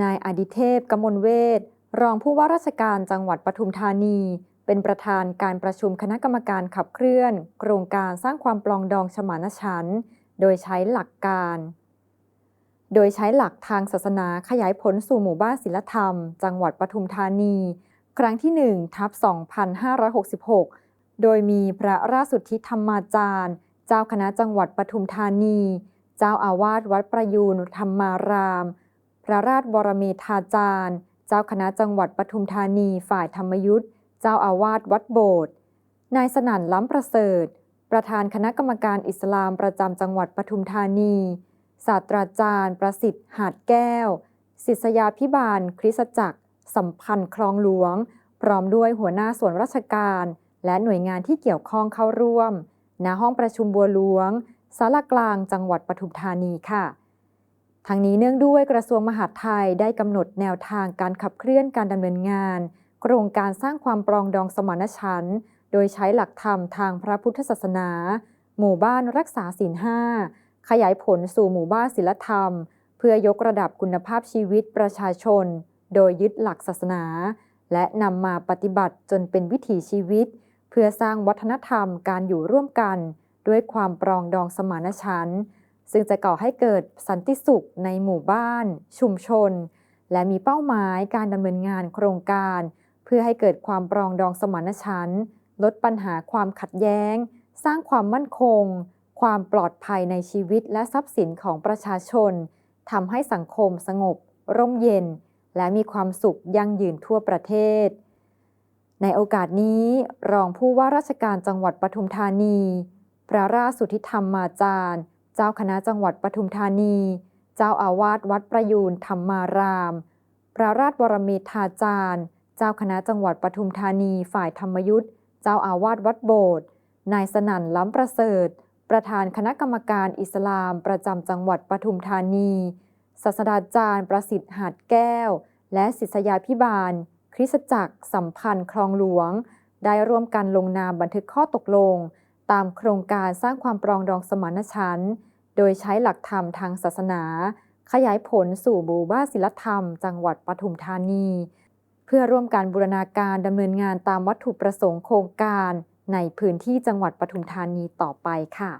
นายอดิเทพกมลเวทรองผู้ว่าราชการจังหวัดปทุมธานี เป็นประธานการประชุมคณะกรรมการขับเคลื่อน โครงการสร้างความปลองดองฉมานฉันท์โดยใช้หลักการ โดยใช้หลักทางศาสนาขยายผลสู่หมู่บ้านศิลธรรม จังหวัดปทุมธานี ครั้งที่1ทับ2566 โดยมีพระราสุทธิธรรมาจารย์ เจ้าคณะจังหวัดปทุมธานี เจ้าอาวาสวัดประยูนธรรมาราม พระราชบรเมธาจารย์ เจ้าคณะจังหวัดปทุมธานีฝ่ายธรรมยุทธเจ้าอาวาสวัดโบสถ์นายสนั่นล้ำประเสริฐ ประธานคณะกรรมการอิสลามประจำจังหวัดปทุมธานี ศาสตราจารย์ ประสิทธิ์หาดแก้ว ศิษยาพิบาล คริสตจักร สัมพันธ์คลองหลวง พร้อมด้วยหัวหน้าส่วนราชการ และหน่วยงานที่เกี่ยวข้องเข้าร่วม ณห้องประชุมบัวหลวงสารกลางจังหวัดปทุมธานีค่ะ ทั้งนี้เนื่องด้วยกระทรวงมหาดไทยได้กำหนดแนวทางการขับเคลื่อนการดำเนินงาน โครงการสร้างความปรองดองสมานฉันท์โดยใช้หลักธรรมทางพระพุทธศาสนา หมู่บ้านรักษาศีลห้าขยายผลสู่หมู่บ้านศิลธรรม เพื่อยกระดับคุณภาพชีวิตประชาชน โดยยึดหลักศาสนา และนำมาปฏิบัติจนเป็นวิถีชีวิต เพื่อสร้างวัฒนธรรมการอยู่ร่วมกัน ด้วยความปรองดองสมานฉันท์ ซึ่งจะก่อให้เกิดสันติสุขในหมู่บ้าน ชุมชน และมีเป้าหมายการดำเนินงานโครงการ เพื่อให้เกิดความปรองดองสมานฉันท์ลดปัญหาความขัดแย้ง สร้างความมั่นคง ความปลอดภัยในชีวิตและทรัพย์สินของประชาชนทำให้สังคมสงบ ร่มเย็น และมีความสุขยั่งยืนทั่วประเทศ ในโอกาสนี้ รองผู้ว่าราชการจังหวัดปทุมธานี พระราชสุทธิธรรมมาจารย์ เจ้าคณะจังหวัดปทุมธานี เจ้าอาวาสวัดประยูนธรรมาราม พระราชบรเมธาจารย์ เจ้าคณะจังหวัดปทุมธานีฝ่ายธรรมยุทธ์ เจ้าอาวาสวัดโบสถ์ นายสนั่นล้ำประเสริฐ ประธานคณะกรรมการอิสลามประจำจังหวัดปทุมธานีศาสตราจารย์ประสิทธิ์หาดแก้ว และศิษยาพิบาล คริสตจักรสัมพันธ์คลองหลวง ได้ร่วมกันลงนามบันทึกข้อตกลง ตามโครงการสร้างความปรองดองสมานฉันท์ โดยใช้หลักธรรมทางศาสนา ขยายผลสู่บูบ้าศิลธรรม จังหวัดปทุมธานี เพื่อร่วมการบูรณาการดำเนินงานตามวัตถุประสงค์โครงการ ในพื้นที่จังหวัดปทุมธานีต่อไปค่ะ